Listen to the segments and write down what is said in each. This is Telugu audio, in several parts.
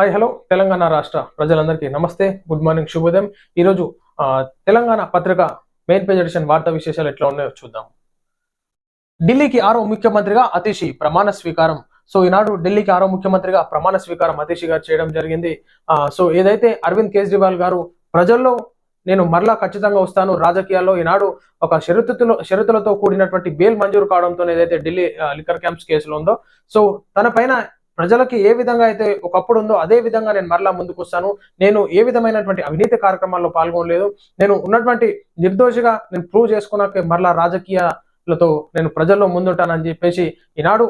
హాయ్ హలో తెలంగాణ రాష్ట్ర ప్రజలందరికీ నమస్తే గుడ్ మార్నింగ్ శుభోదయం. ఈరోజు తెలంగాణ పత్రిక మెయిన్ పేజ్ ఎడిషన్ వార్తా విశేషాలు ఎట్లా ఉన్నాయో చూద్దాం. ఢిల్లీకి ఆరో ముఖ్యమంత్రిగా అతిషి ప్రమాణ స్వీకారం. సో ఈనాడు ఢిల్లీకి ఆరో ముఖ్యమంత్రిగా ప్రమాణ స్వీకారం అతిషి గారు చేయడం జరిగింది. సో ఏదైతే అరవింద్ కేజ్రీవాల్ గారు ప్రజల్లో నేను మరలా ఖచ్చితంగా వస్తాను రాజకీయాల్లో ఈనాడు ఒక షరతులో షరతులతో కూడినటువంటి బెయిల్ మంజూరు కావడంతో ఏదైతే ఢిల్లీ లిక్కర్ క్యాంప్స్ కేసులో ఉందో సో తన పైన ప్రజలకి ఏ విధంగా అయితే ఒకప్పుడు ఉందో అదే విధంగా నేను మరలా ముందుకు వస్తాను నేను ఏ విధమైనటువంటి అవినీతి కార్యక్రమాల్లో పాల్గొనలేదు. నేను ఉన్నటువంటి నిర్దోషిగా నేను ప్రూవ్ చేసుకున్నాక మరలా రాజకీయాలతో నేను ప్రజల్లో ముందుంటానని చెప్పేసి ఈనాడు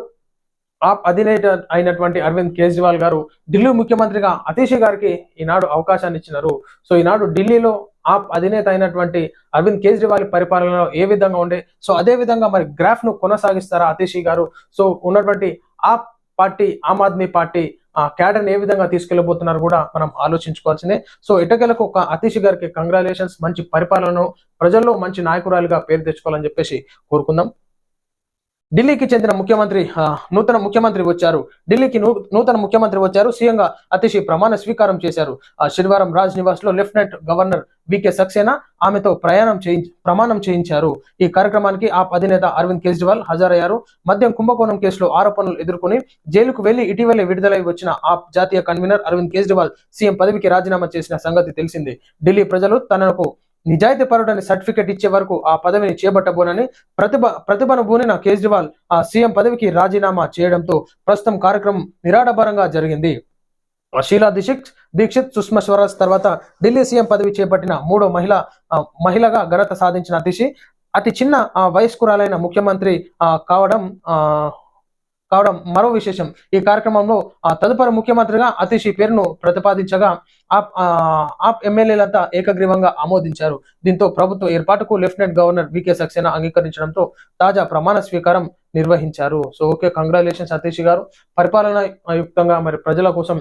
ఆప్ అధినేత అయినటువంటి అరవింద్ కేజ్రీవాల్ గారు ఢిల్లీ ముఖ్యమంత్రిగా అతీష్ గారికి ఈనాడు అవకాశాన్ని ఇచ్చినారు. సో ఈనాడు ఢిల్లీలో ఆప్ అధినేత అయినటువంటి అరవింద్ కేజ్రీవాల్ పరిపాలనలో ఏ విధంగా ఉండే సో అదే విధంగా మరి గ్రాఫ్ను కొనసాగిస్తారా అతీష్ గారు? సో ఉన్నటువంటి ఆప్ పార్టీ ఆమ్ ఆద్మీ పార్టీ ఆ క్యాడర్ ఏ విధంగా తీసుకెళ్ళబోతున్నారు కూడా మనం ఆలోచించుకోవాల్సిందే. సో ఇటకెలకు ఒక అతీష్ గారికి కంగ్రాచులేషన్స్ మంచి పరిపాలనను ప్రజల్లో మంచి నాయకురాలుగా పేరు తెచ్చుకోవాలని చెప్పేసి కోరుకుందాం. ఢిల్లీకి చెందిన ముఖ్యమంత్రి నూతన ముఖ్యమంత్రి వచ్చారు. ఢిల్లీకి నూతన ముఖ్యమంత్రి వచ్చారు. సీఎంగా అతిశి ప్రమాణ స్వీకారం చేశారు. ఆ, శనివారం Raj నివాస్లో lieutenant governor V K Saxena ఆమెతో ప్రయాణం చేయించి ప్రమాణం చేయించారు. ఈ కార్యక్రమానికి ఆ అధినేత అరవింద్ కేజ్రీవాల్ హాజరయ్యారు. మద్యం కుంభకోణం కేసులో ఆరోపణలు ఎదుర్కొని జైలుకు వెళ్ళి ఇటీవలే విడుదలై వచ్చిన ఆ జాతీయ కన్వీనర్ అరవింద్ కేజ్రీవాల్ సీఎం పదవికి రాజీనామా చేసిన సంగతి తెలిసిందే. ఢిల్లీ ప్రజలు తనకు నిజాయితీ పరుడని సర్టిఫికెట్ ఇచ్చే వరకు ఆ పదవిని చేపట్టబోనని ప్రతిభ ప్రతిభను బూనిన కేజ్రీవాల్ ఆ సీఎం పదవికి రాజీనామా చేయడంతో ప్రస్తుతం కార్యక్రమం నిరాడంబరంగా జరిగింది. ఆ షీలా దిశిక్ దీక్షిత్ సుష్మా స్వరాజ్ తర్వాత ఢిల్లీ సీఎం పదవి చేపట్టిన మూడో మహిళ ఆ, మహిళగా ఘనత సాధించిన దిశి అతి చిన్న ఆ, వయస్కురాలైన ముఖ్యమంత్రి ఆ, కావడం ఆ, కావడం మరో విశేషం. ఈ కార్యక్రమంలో ఆ తదుపరి ముఖ్యమంత్రిగా అతిషి పేరును ప్రతిపాదించగా ఆప్ ఆప్ ఎమ్మెల్యేలంతా ఏకగ్రీవంగా ఆమోదించారు. దీంతో ప్రభుత్వ ఏర్పాటుకు లెఫ్టినెంట్ గవర్నర్ వికే సక్సేనా అంగీకరించడంతో తాజా ప్రమాణ స్వీకారం నిర్వహించారు. సో ఓకే కంగ్రాచులేషన్స్ సతీష్ గారు. పరిపాలన యుక్తంగా మరి ప్రజల కోసం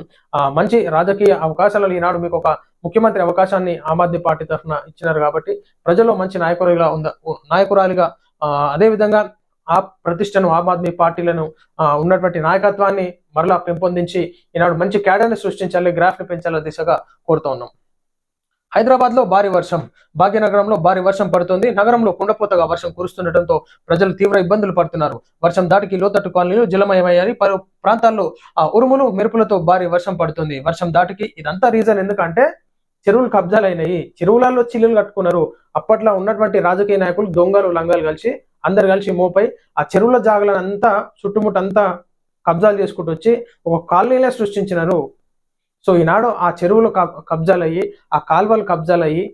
మంచి రాజకీయ అవకాశాలు ఈనాడు మీకు ఒక ముఖ్యమంత్రి అవకాశాన్ని ఆమ్ ఆద్మీ పార్టీ తరఫున ఇచ్చినారు కాబట్టి ప్రజల్లో మంచి నాయకురాలిగా ఉంద నాయకురాలిగా అదేవిధంగా అదే విధంగా ఆ ప్రతిష్టను ఆమ్ ఆద్మీ పార్టీలను ఆ, ఉన్నటువంటి నాయకత్వాన్ని మరలా పెంపొందించి ఈనాడు మంచి క్యాడర్ని సృష్టించాలి గ్రాఫ్ని పెంచాలి దిశగా కోరుతూ ఉన్నాం. హైదరాబాద్లో భారీ వర్షం భాగ్యనగరంలో భారీ వర్షం పడుతుంది. నగరంలో కుండపోతగా వర్షం కురుస్తుండటంతో ప్రజలు తీవ్ర ఇబ్బందులు పడుతున్నారు. వర్షం దాటికి లోతట్టు కాలనీలు జలమయమయ్యాయి. పలు ప్రాంతాల్లో ఆ ఉరుములు మెరుపులతో భారీ వర్షం పడుతుంది. వర్షం దాటికి ఇదంతా రీజన్ ఎందుకంటే చెరువులు కబ్జాలైనాయి. చెరువులలో చిల్లులు కట్టుకున్నారు. అప్పట్లో ఉన్నటువంటి రాజకీయ నాయకులు దొంగలు లంగాలు కలిసి అందరు కలిసి మోపై ఆ చెరువుల జాగలను అంతా చుట్టుముట్టంతా కబ్జాలు చేసుకుంటూ వచ్చి ఒక కాలనీలే సృష్టించినారు. సో ఈనాడు ఆ చెరువులు కబ్జాలయ్యి ఆ కాల్వలు కబ్జాలయ్యి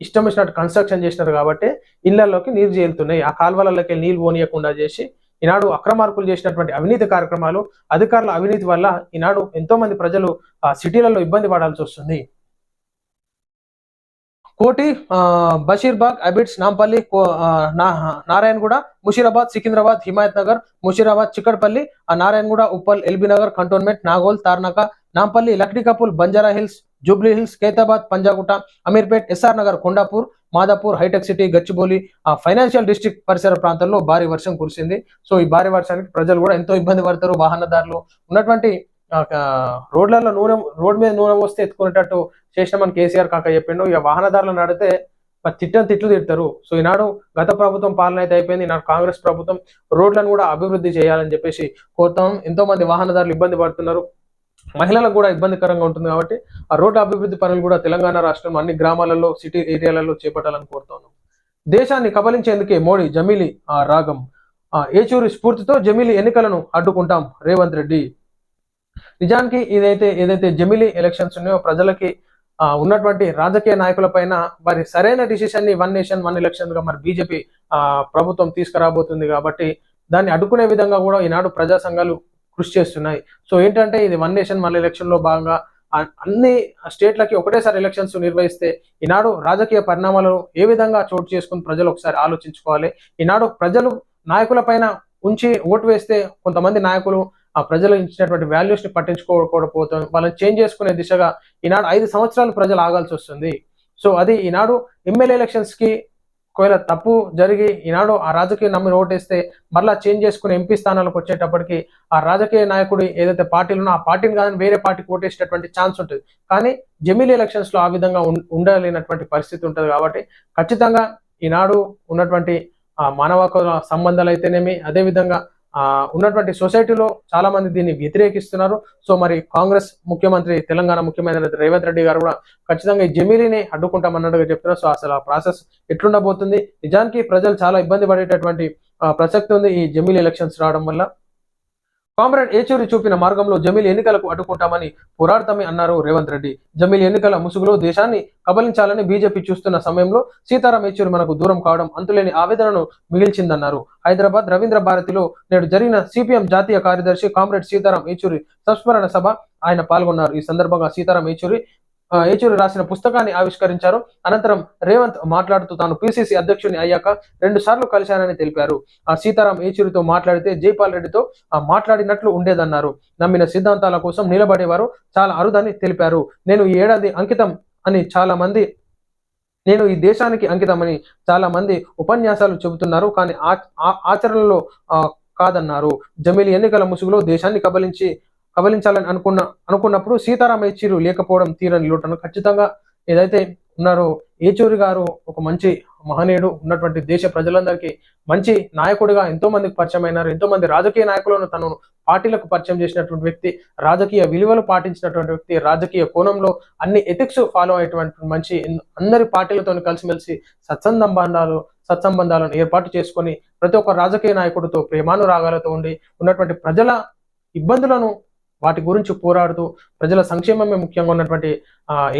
ఇష్టం వచ్చినట్టు కన్స్ట్రక్షన్ చేసినారు కాబట్టి ఇళ్ళలోకి నీరు చేరుతున్నాయి ఆ కాల్వలలోకి నీళ్ళు పోనీయకుండా చేసి ఈనాడు అక్రమార్కులు చేసినటువంటి అవినీతి కార్యక్రమాలు అధికారుల అవినీతి వల్ల ఈనాడు ఎంతోమంది ప్రజలు ఆ సిటీలలో ఇబ్బంది పడాల్సి వస్తుంది. కోటి బషీర్బాగ్ అబిడ్స్ నాంపల్లి కో- నా- నారాయణగూడ ముషీరాబాద్ సికింద్రాబాద్ హిమాయత్ నగర్ ముషీరాబాద్ చిక్కడపల్లి ఆ Narayanguda Uppal L B Nagar Cantonment Nagole Tarnaka Nampally Lakdikapul Banjara Hills Jubilee Hills Khairatabad Panjagutta Ameerpet S R Nagar Kondapur Madhapur Hitec City Gachibowli ఆ ఫైనాన్షియల్ డిస్ట్రిక్ట్ పరిసర ప్రాంతాల్లో భారీ వర్షం కురిసింది. సో ఈ భారీ వర్షానికి ప్రజలు కూడా ఎంతో ఇబ్బంది పడతారు. వాహనదారులు ఉన్నటువంటి రోడ్లలో నూనె రోడ్ మీద నూనె వస్తే ఎత్తుకునేటట్టు చేసినామని కేసీఆర్ కాక చెప్పిండు. ఇక వాహనదారులను నడితే మరి తిట్టని తిట్లు తిడతారు. సో ఈనాడు గత ప్రభుత్వం పాలన అయితే అయిపోయింది. ఈనాడు కాంగ్రెస్ ప్రభుత్వం రోడ్లను కూడా అభివృద్ధి చేయాలని చెప్పేసి కోరుతాం. ఎంతో మంది వాహనదారులు ఇబ్బంది పడుతున్నారు. మహిళలకు కూడా ఇబ్బందికరంగా ఉంటుంది కాబట్టి ఆ రోడ్డు అభివృద్ధి పనులు కూడా తెలంగాణ రాష్ట్రం అన్ని గ్రామాలలో సిటీ ఏరియాలలో చేపట్టాలని కోరుతాను దేశాన్ని కబలించేందుకే మోడీ జమీలి ఆ రాగం. ఆ ఏచూరి స్ఫూర్తితో జమీలి ఎన్నికలను అడ్డుకుంటాం. రేవంత్ రెడ్డి నిజానికి ఇదైతే ఏదైతే జమిలీ ఎలక్షన్స్ ఉన్నాయో ప్రజలకి ఉన్నటువంటి రాజకీయ నాయకుల పైన మరి సరైన డిసిషన్ని వన్ నేషన్ వన్ ఎలక్షన్గా మరి బీజేపీ ప్రభుత్వం తీసుకురాబోతుంది కాబట్టి దాన్ని అడ్డుకునే విధంగా కూడా ఈనాడు ప్రజా సంఘాలు కృషి చేస్తున్నాయి. సో ఏంటంటే ఇది వన్ నేషన్ వన్ ఎలక్షన్లో భాగంగా అన్ని స్టేట్లకి ఒకటేసారి ఎలక్షన్స్ నిర్వహిస్తే ఈనాడు రాజకీయ పరిణామాలు ఏ విధంగా చోటు చేసుకుని ప్రజలు ఒకసారి ఆలోచించుకోవాలి. ఈనాడు ప్రజలు నాయకుల పైన ఉంచి ఓటు వేస్తే కొంతమంది నాయకులు ఆ ప్రజలు ఇచ్చినటువంటి వాల్యూస్ని పట్టించుకోకపోతాం వాళ్ళని చేంజ్ చేసుకునే దిశగా ఈనాడు ఐదు సంవత్సరాలు ప్రజలు ఆగాల్సి వస్తుంది. సో అది ఈనాడు ఎమ్మెల్యే ఎలక్షన్స్కి ఒకవేళ తప్పు జరిగి ఈనాడు ఆ రాజకీయ నమ్మి ఓటేస్తే మరలా చేంజ్ చేసుకుని ఎంపీ స్థానాలకు వచ్చేటప్పటికి ఆ రాజకీయ నాయకుడు ఏదైతే పార్టీలు ఆ పార్టీని కాదని వేరే పార్టీకి ఓటేసేటటువంటి ఛాన్స్ ఉంటుంది. కానీ జమిలీ ఎలక్షన్స్లో ఆ విధంగా ఉండలేనటువంటి పరిస్థితి ఉంటుంది కాబట్టి ఖచ్చితంగా ఈనాడు ఉన్నటువంటి ఆ మానవ సంబంధాలు అయితేనేమి అదేవిధంగా ఉన్నటువంటి సొసైటీలో చాలా మంది దీన్ని వ్యతిరేకిస్తున్నారు. సో మరి కాంగ్రెస్ ముఖ్యమంత్రి తెలంగాణ ముఖ్యమంత్రి రేవంత్ రెడ్డి గారు కూడా ఖచ్చితంగా ఈ జమీలీని అడ్డుకుంటామన్నట్టుగా చెప్తున్నారు. సో అసలు ఆ ప్రాసెస్ ఎట్లుండబోతుంది? నిజానికి ప్రజలు చాలా ఇబ్బంది పడేటటువంటి ప్రసక్తి ఉంది ఈ జమీల్ ఎలక్షన్స్ రావడం వల్ల. కామ్రేడ్ ఏచూరి చూపిన మార్గంలో జమీల్ ఎన్నికలకు అడ్డుకుంటామని పోరాడతామని అన్నారు రేవంత్ రెడ్డి. జమీల్ ఎన్నికల ముసుగులో దేశాన్ని కబలించాలని బీజేపీ చూస్తున్న సమయంలో సీతారాం ఏచూరి మనకు దూరం కావడం అంతులేని ఆవేదనను మిగిల్చిందన్నారు. హైదరాబాద్ రవీంద్ర భారతిలో నేడు జరిగిన సిపిఎం జాతీయ కార్యదర్శి కామ్రేడ్ సీతారాం ఏచూరి సంస్మరణ సభ ఆయన పాల్గొన్నారు. ఈ సందర్భంగా సీతారాం ఏచూరి ఏచూరి రాసిన పుస్తకాన్ని ఆవిష్కరించారు. అనంతరం రేవంత్ మాట్లాడుతూ తాను పిసిసి అధ్యక్షుని అయ్యాక రెండు సార్లు కలిశానని తెలిపారు. ఆ సీతారాం ఏచూరితో మాట్లాడితే జైపాల్ రెడ్డితో మాట్లాడినట్లు ఉండేదన్నారు. నమ్మిన సిద్ధాంతాల కోసం నిలబడేవారు చాలా అరుదని తెలిపారు. నేను ఈ ఏడాది అంకితం అని చాలా మంది నేను ఈ దేశానికి అంకితమని చాలా మంది ఉపన్యాసాలు చెబుతున్నారు. కానీ ఆ- ఆచరణలో కాదన్నారు. జమీలి ఎన్నికల ముసుగులో దేశాన్ని కబలించి కబలించాలని అనుకున్న అనుకున్నప్పుడు సీతారామ యేచూరు లేకపోవడం తీరని లోటను ఖచ్చితంగా ఏదైతే ఉన్నారో ఏచూరి గారు ఒక మంచి మహనీయుడు ఉన్నటువంటి దేశ ప్రజలందరికీ మంచి నాయకుడిగా ఎంతో మందికి పరిచయం అయినారు ఎంతో మంది రాజకీయ నాయకులను తను పార్టీలకు పరిచయం చేసినటువంటి వ్యక్తి రాజకీయ విలువలు పాటించినటువంటి వ్యక్తి రాజకీయ కోణంలో అన్ని ఎథిక్స్ ఫాలో అయ్యేటువంటి మంచి అందరి పార్టీలతో కలిసిమెలిసి సత్సంబంధాలు సత్సంబంధాలను ఏర్పాటు చేసుకొని ప్రతి ఒక్క రాజకీయ నాయకుడితో ప్రేమానురాగాలతో ఉండి ఉన్నటువంటి ప్రజల ఇబ్బందులను వాటి గురించి పోరాడుతూ ప్రజల సంక్షేమమే ముఖ్యంగా ఉన్నటువంటి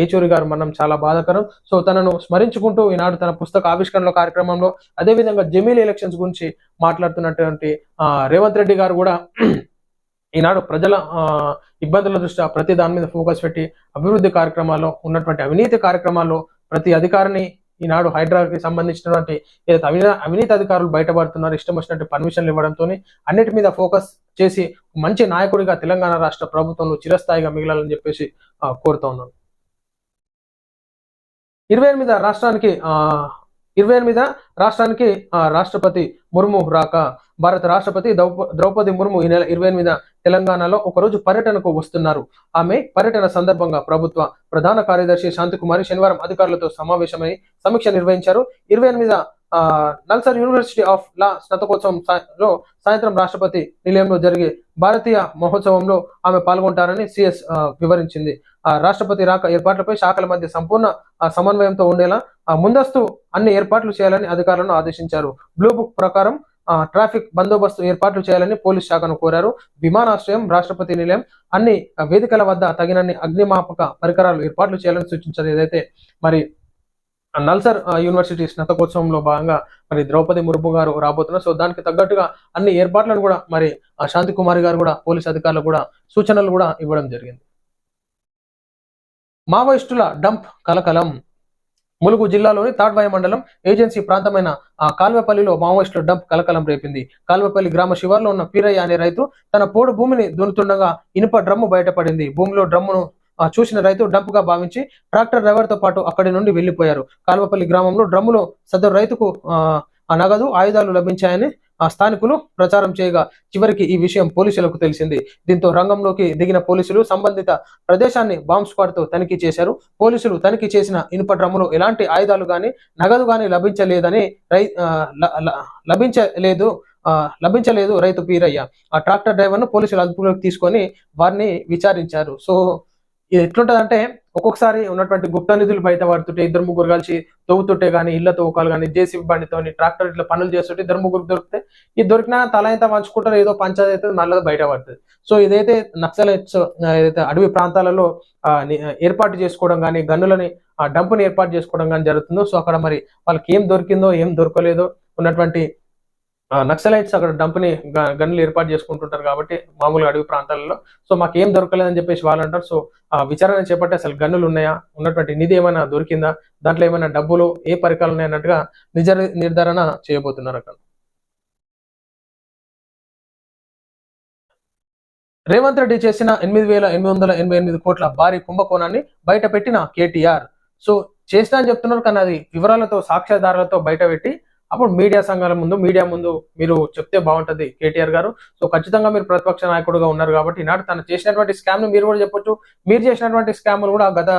ఏచూరి గారు మనం చాలా బాధాకరం. సో తనను స్మరించుకుంటూ ఈనాడు తన పుస్తక ఆవిష్కరణ కార్యక్రమంలో అదేవిధంగా జమీల్ ఎలక్షన్స్ గురించి మాట్లాడుతున్నటువంటి రేవంత్ రెడ్డి గారు కూడా ఈనాడు ప్రజల ఇబ్బందుల దృష్ట్యా ప్రతి దాని మీద ఫోకస్ పెట్టి అభివృద్ధి కార్యక్రమాల్లో ఉన్నటువంటి అవినీతి కార్యక్రమాల్లో ప్రతి అధికారిని ఈనాడు హైడ్రాకి సంబంధించినటువంటి ఏదైతే అవినీ అవినీతి అధికారులు బయటపడుతున్నారు ఇష్టం వచ్చినట్టు పర్మిషన్లు ఇవ్వడంతో అన్నిటి మీద ఫోకస్ చేసి మంచి నాయకుడిగా తెలంగాణ రాష్ట్ర ప్రభుత్వంలో చిరస్థాయిగా మిగలాలని చెప్పేసి కోరుతా ఉన్నాను. ఇరవై ఎనిమిది రాష్ట్రానికి ఆ ఇరవై ఎనిమిది రాష్ట్రానికి ఆ, రాష్ట్రపతి ముర్ము రాక భారత రాష్ట్రపతి ద్రౌప- ద్రౌపది ముర్ము ఈ నెల ఇరవై ఎనిమిది తెలంగాణలో ఒకరోజు పర్యటనకు వస్తున్నారు. ఆమె పర్యటన సందర్భంగా ప్రభుత్వ ప్రధాన కార్యదర్శి శాంతికుమారి శనివారం అధికారులతో సమావేశమై సమీక్ష నిర్వహించారు. ఇరవై ఎనిమిది నల్సర్ యూనివర్సిటీ ఆఫ్ లా స్నాతకోత్సవం లో సాయంత్రం రాష్ట్రపతి నిలయంలో జరిగే భారతీయ మహోత్సవంలో ఆమె పాల్గొంటారని సిఎస్ వివరించింది. రాష్ట్రపతి రాక ఏర్పాట్లపై శాఖల మధ్య సంపూర్ణ సమన్వయంతో ఉండేలా ముందస్తు అన్ని ఏర్పాట్లు చేయాలని అధికారులను ఆదేశించారు. బ్లూ బుక్ ప్రకారం ఆ, ట్రాఫిక్ బందోబస్తు ఏర్పాట్లు చేయాలని పోలీస్ శాఖను కోరారు. విమానాశ్రయం రాష్ట్రపతి నిలయం అన్ని వేదికల వద్ద తగినన్ని అగ్నిమాపక పరికరాలు ఏర్పాట్లు చేయాలని సూచించారు. ఏదైతే మరి నల్సర్ యూనివర్సిటీ స్నాతకోత్సవంలో భాగంగా మరి ద్రౌపది ముర్ము గారు రాబోతున్నారు. సో దానికి తగ్గట్టుగా అన్ని ఏర్పాట్లను కూడా మరి ఆ, శాంతి కుమారి గారు కూడా పోలీస్ అధికారులు కూడా సూచనలు కూడా ఇవ్వడం జరిగింది. మావోయిస్టుల డంప్ కలకలం. ములుగు జిల్లాలోని తాడ్వాయి మండలం ఏజెన్సీ ప్రాంతమైన ఆ కాల్వపల్లిలో మావోయిస్టుల డంప్ కలకలం రేపింది. కాల్వపల్లి గ్రామ శివార్లో ఉన్న పీరయ్య అనే రైతు తన పోడు భూమిని దున్నుతుండగా ఇనుప డ్రమ్ము బయటపడింది. భూమిలో డ్రమ్మును చూసిన రైతు డంప్గా భావించి ట్రాక్టర్ డ్రైవర్తో పాటు అక్కడి నుండి వెళ్ళిపోయారు కాల్వపల్లి గ్రామంలో డ్రమ్ములో సదరు రైతుకు ఆ నగదు ఆయుధాలు లభించాయని ఆ స్థానికులు ప్రచారం చేయగా చివరికి ఈ విషయం పోలీసులకు తెలిసింది. దీంతో రంగంలోకి దిగిన పోలీసులు సంబంధిత ప్రదేశాన్ని బాంబ్ స్క్వాడ్తో తనిఖీ చేశారు. పోలీసులు తనిఖీ చేసిన ఇనుప డ్రమ్ములో ఎలాంటి ఆయుధాలు గాని నగదు గాని లభించలేదని రై లభించలేదు ఆ, లభించలేదు రైతు పీరయ్య. ఆ ట్రాక్టర్ డ్రైవర్ను పోలీసులు అదుపులోకి తీసుకొని వారిని విచారించారు. సో ఇది ఎట్లుంటదంటే ఒక్కొక్కసారి ఉన్నటువంటి గుప్త నిధులు బయట పడుతుంటే ఇద్దరు ముగ్గురు కలిసి తవ్వుతుంటే కానీ ఇళ్ళ తవ్వకాలు కానీ జేసీబీ బండితో ట్రాక్టర్ ఇట్లా పనులు చేస్తుంటే ఇద్దరు ముగ్గురు దొరికితే ఇది దొరికినా తల ఎంత పంచుకుంటారు ఏదో పంచాయతీ అయితే నల్లది బయట పడుతుంది. సో ఇదైతే నక్సలైట్స్ ఏదైతే అడవి ప్రాంతాలలో ఏర్పాటు చేసుకోవడం కానీ గన్నులని ఆ డంపుని ఏర్పాటు చేసుకోవడం కానీ జరుగుతుందో సో అక్కడ మరి వాళ్ళకి ఏం దొరికిందో ఏం దొరకలేదో ఉన్నటువంటి నక్సలైట్స్ అక్కడ డంప్ని గన్నులు ఏర్పాటు చేసుకుంటుంటారు కాబట్టి మామూలుగా అడవి ప్రాంతాలలో. సో మాకు ఏం దొరకలేదని చెప్పేసి వాళ్ళు అంటారు. సో ఆ విచారణ చేపట్టి అసలు గన్నులు ఉన్నాయా? ఉన్నటువంటి నిధి ఏమైనా దొరికిందా? దాంట్లో ఏమైనా డబ్బులు ఏ పరికరాలు ఉన్నాయి అన్నట్టుగా నిజ నిర్ధారణ చేయబోతున్నారు అక్కడ. రేవంత్ రెడ్డి చేసిన ఎనిమిది వేల ఎనిమిది వందల ఎనభై ఎనిమిది కోట్ల భారీ కుంభకోణాన్ని బయట పెట్టిన కేటీఆర్. సో చేసినా అని చెప్తున్నారు కానీ అది వివరాలతో సాక్ష్యాధారాలతో బయట పెట్టి అప్పుడు మీడియా సంఘాల ముందు మీడియా ముందు మీరు చెప్తే బాగుంటుంది కేటీఆర్ గారు. సో ఖచ్చితంగా మీరు ప్రతిపక్ష నాయకుడుగా ఉన్నారు కాబట్టి ఈనాడు తను చేసినటువంటి స్కామ్ను మీరు కూడా చెప్పొచ్చు. మీరు చేసినటువంటి స్కామ్లు కూడా గత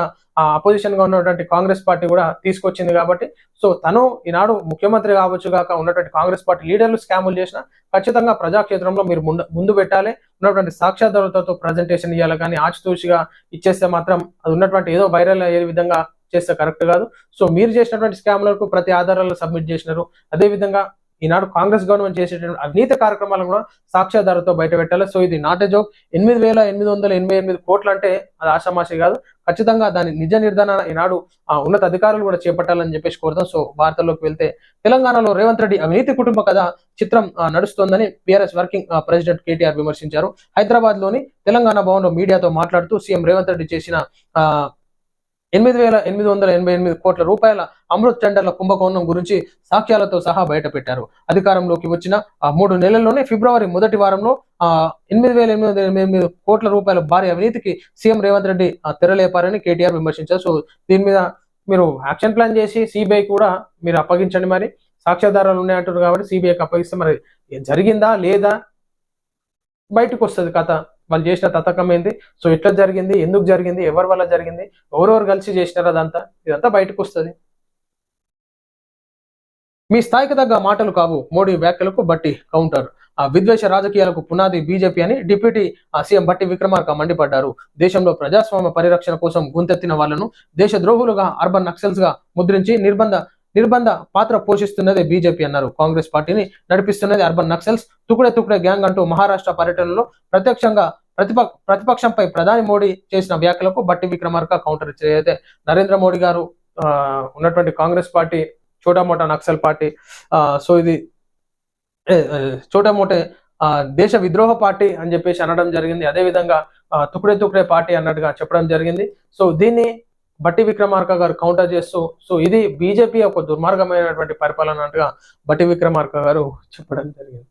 అపోజిషన్గా ఉన్నటువంటి కాంగ్రెస్ పార్టీ కూడా తీసుకొచ్చింది కాబట్టి. సో తను ఈనాడు ముఖ్యమంత్రి కావచ్చు కాక ఉన్నటువంటి కాంగ్రెస్ పార్టీ లీడర్లు స్కాములు చేసిన ఖచ్చితంగా ప్రజాక్షేత్రంలో మీరు ముందు ముందు పెట్టాలి. ఉన్నటువంటి సాక్ష్యాధారతతో ప్రజెంటేషన్ ఇవ్వాలి కానీ ఆచితూచిగా ఇచ్చేస్తే మాత్రం అది ఉన్నటువంటి ఏదో వైరల్ అయ్యే విధంగా చేస్తే కరెక్ట్ కాదు. సో మీరు చేసినటువంటి స్కామ్లకు ప్రతి ఆధారాలు సబ్మిట్ చేసినారు. అదే విధంగా ఈనాడు కాంగ్రెస్ గవర్నమెంట్ చేసేటువంటి అవినీతి కార్యక్రమాలను కూడా సాక్ష్యాధారతో బయట పెట్టాలి సో ఇది నాట్ ఎ జోక్ ఎనిమిది వేల ఎనిమిది వందల ఎనభై ఎనిమిది కోట్లు అంటే అది ఆషామాషి కాదు. ఖచ్చితంగా దాని నిజ నిర్ధారణ ఈనాడు ఆ ఉన్నత అధికారులు కూడా చేపట్టాలని చెప్పేసి కోరుతాం. సో వార్తల్లోకి వెళ్తే తెలంగాణలో రేవంత్ రెడ్డి అవినీతి కుటుంబ కథ చిత్రం నడుస్తోందని పిఆర్ఎస్ వర్కింగ్ ప్రెసిడెంట్ కేటీఆర్ విమర్శించారు. హైదరాబాద్లోని తెలంగాణ భవన్లో మీడియాతో మాట్లాడుతూ సీఎం రేవంత్ రెడ్డి చేసిన ఎనిమిది వేల ఎనిమిది వందల ఎనభై ఎనిమిది కోట్ల రూపాయల అమృత్ టెండర్ల కుంభకోణం గురించి సాక్ష్యాలతో సహా బయటపెట్టారు. అధికారంలోకి వచ్చిన ఆ మూడు నెలల్లోనే ఫిబ్రవరి మొదటి వారంలో ఆ ఎనిమిది వేల ఎనిమిది వందల ఎనిమిది కోట్ల రూపాయల భారీ అవినీతికి సీఎం రేవంత్ రెడ్డి ఆ, తెరలేపారని కేటీఆర్ విమర్శించారు. సో దీని మీద మీరు యాక్షన్ ప్లాన్ చేసి సిబిఐ కూడా మీరు అప్పగించండి మరి. సాక్ష్యాధారాలు ఉన్నాయంటారు కాబట్టి సిబిఐకి అప్పగిస్తే మరి జరిగిందా లేదా? బయటకు వస్తుంది కథ. వాళ్ళు చేసిన తతకం ఏంది? సో ఎట్లా జరిగింది? ఎందుకు జరిగింది? ఎవరి వల్ల జరిగింది? ఎవరెవరు కలిసి చేసినారు అదంతా? ఇదంతా బయటకు వస్తుంది. మీ స్థాయికి తగ్గ మాటలు కావు. మోడీ వ్యాఖ్యలకు బట్టి కౌంటర్. ఆ విద్వేష రాజకీయాలకు పునాది బీజేపీ అని డిప్యూటీ ఆ సీఎం బట్టి విక్రమార్క మండిపడ్డారు. దేశంలో ప్రజాస్వామ్య పరిరక్షణ కోసం గుంతెత్తిన వాళ్ళను దేశ ద్రోహులుగా అర్బన్ నక్సల్స్గా ముద్రించి నిర్బంధ నిర్బంధ పాత్ర పోషిస్తున్నదే బీజేపీ అన్నారు. కాంగ్రెస్ పార్టీని నడిపిస్తున్నది అర్బన్ నక్సల్స్. తుకుడే తుకుడే గ్యాంగ్ అంటూ మహారాష్ట్ర పర్యటనలో ప్రత్యక్షంగా ప్రతిప ప్రతిపక్షంపై ప్రధాని మోడీ చేసిన వ్యాఖ్యలకు బట్టి విక్రమార్క కౌంటర్ ఇచ్చారు అయితే నరేంద్ర మోడీ గారు ఆ, ఉన్నటువంటి కాంగ్రెస్ పార్టీ చోటామోటా నక్సల్ పార్టీ ఆ, సో ఇది చోటామోటే దేశ విద్రోహ పార్టీ అని చెప్పేసి అనడం జరిగింది. అదే విధంగా తుకుడే తుకుడే పార్టీ అన్నట్టుగా చెప్పడం జరిగింది. సో దీన్ని బట్టి విక్రమార్క గారు కౌంటర్ చేస్తూ సో ఇది బీజేపీ ఒక దుర్మార్గమైనటువంటి పరిపాలన అంటగా బట్టి విక్రమార్క గారు చెప్పడం జరిగింది.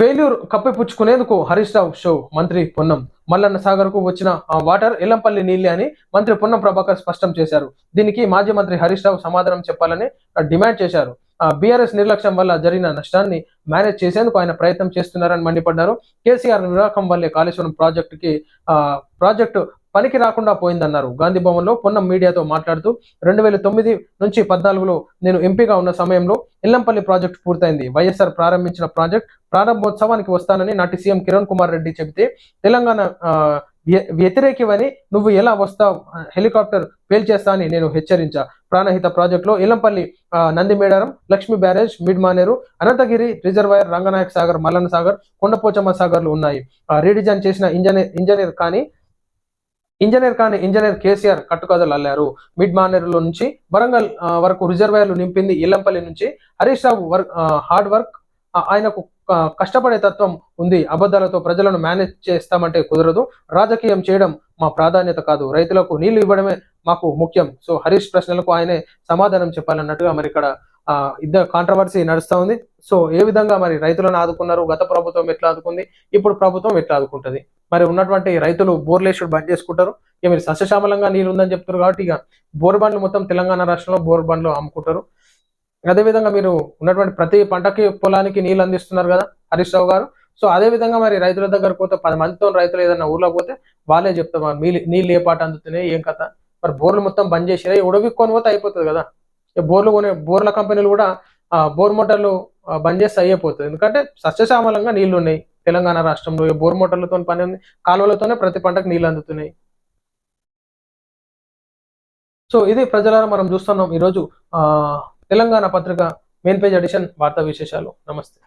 ఫెయిల్యూర్ కప్పిపుచ్చుకునేందుకు హరీష్ రావు షో మంత్రి పొన్నం మల్లన్న సాగర్కు వచ్చిన ఆ వాటర్ ఎల్లంపల్లి నీళ్ళే అని మంత్రి పొన్నం ప్రభాకర్ స్పష్టం చేశారు. దీనికి మాజీ మంత్రి హరీష్ రావు సమాధానం చెప్పాలని డిమాండ్ చేశారు. బీఆర్ఎస్ నిర్లక్ష్యం వల్ల జరిగిన నష్టాన్ని మేనేజ్ చేసేందుకు ఆయన ప్రయత్నం చేస్తున్నారని మండిపడ్డారు. కేసీఆర్ నిరాకం వల్లే కాళేశ్వరం ప్రాజెక్టుకి ఆ ప్రాజెక్టు పనికి రాకుండా పోయిందన్నారు. గాంధీ భవన్లో పొన్నం మీడియాతో మాట్లాడుతూ రెండు వేల తొమ్మిది నుంచి పద్నాలుగులో నేను ఎంపీగా ఉన్న సమయంలో ఇల్లంపల్లి ప్రాజెక్టు పూర్తయింది. వైఎస్ఆర్ ప్రారంభించిన ప్రాజెక్ట్ ప్రారంభోత్సవానికి వస్తానని నాటి సీఎం కిరణ్ కుమార్ రెడ్డి చెబితే తెలంగాణ వ్య- వ్యతిరేకివని నువ్వు ఎలా వస్తావు? హెలికాప్టర్ పేల్చేస్తా అని నేను హెచ్చరించా. ప్రాణహిత ప్రాజెక్టులో Yellampalli Nandimedaram Lakshmi barrage mid Maneru Anantagiri reservoir Ranganayaka Sagar Mallanna Sagar Kondapochamma సాగర్లు ఉన్నాయి. ఆ, రీడిజైన్ చేసిన ఇంజనీర్ ఇంజనీర్ కానీ ఇంజనీర్ కానీ ఇంజనీర్ కేసీఆర్ కట్టుకథలు అల్లారు. మిడ్ మానేరులో నుంచి వరంగల్ వరకు రిజర్వాయర్లు నింపింది ఇల్లంపల్లి నుంచి. Harish Rao work hard work ఆయనకు కష్టపడే తత్వం ఉంది. అబద్ధాలతో ప్రజలను మేనేజ్ చేస్తామంటే కుదరదు. రాజకీయం చేయడం మా ప్రాధాన్యత కాదు. రైతులకు నీళ్ళు ఇవ్వడమే మాకు ముఖ్యం. సో హరీష్ ప్రశ్నలకు ఆయనే సమాధానం చెప్పాలన్నట్టుగా మరి ఇక్కడ ఇద్దరు కాంట్రవర్సీ నడుస్తూ ఉంది. సో ఏ విధంగా మరి రైతులను ఆదుకున్నారు? గత ప్రభుత్వం ఎట్లా ఆదుకుంది? ఇప్పుడు ప్రభుత్వం ఎట్లా ఆదుకుంటది? మరి ఉన్నటువంటి రైతులు బోర్లేసుడు బంద్ చేసుకుంటారు. ఇక మీరు సస్యశ్యామలంగా నీళ్ళు ఉందని చెప్తారు కాబట్టి ఇక బోర్ బండ్లు మొత్తం తెలంగాణ రాష్ట్రంలో బోర్ బండ్లు అమ్ముకుంటారు. అదేవిధంగా మీరు ఉన్నటువంటి ప్రతి పంటకి పొలానికి నీళ్ళు అందిస్తున్నారు కదా హరీష్ రావు గారు. సో అదే విధంగా మరి రైతుల దగ్గరకు పోతే పది మందితో రైతులు ఏదైనా ఊర్లో పోతే వాళ్ళే చెప్తారు. మరి నీళ్ళు ఏ పాట అందుతున్నాయి? ఏం కథ? మరి బోర్లు మొత్తం బంద్ చేసినా ఉడవిక్కొని పోతే అయిపోతుంది కదా. బోర్లు కొనే బోర్ల కంపెనీలు కూడా బోర్ మోటార్లు బంద్ చేస్తే అయిపోతుంది. ఎందుకంటే సస్యశ్యామలంగా నీళ్ళు ఉన్నాయి తెలంగాణ రాష్ట్రంలో బోర్ మోటార్లతో పని ఉంది. కాలువలతోనే ప్రతి పంటకు నీళ్ళు అందుతున్నాయి. సో ఇది ప్రజలారా మనం చూస్తున్నాం ఈరోజు. తెలంగాణ పత్రిక మెయిన్ పేజ్ ఎడిషన్ వార్తా విశేషాలు. నమస్తే.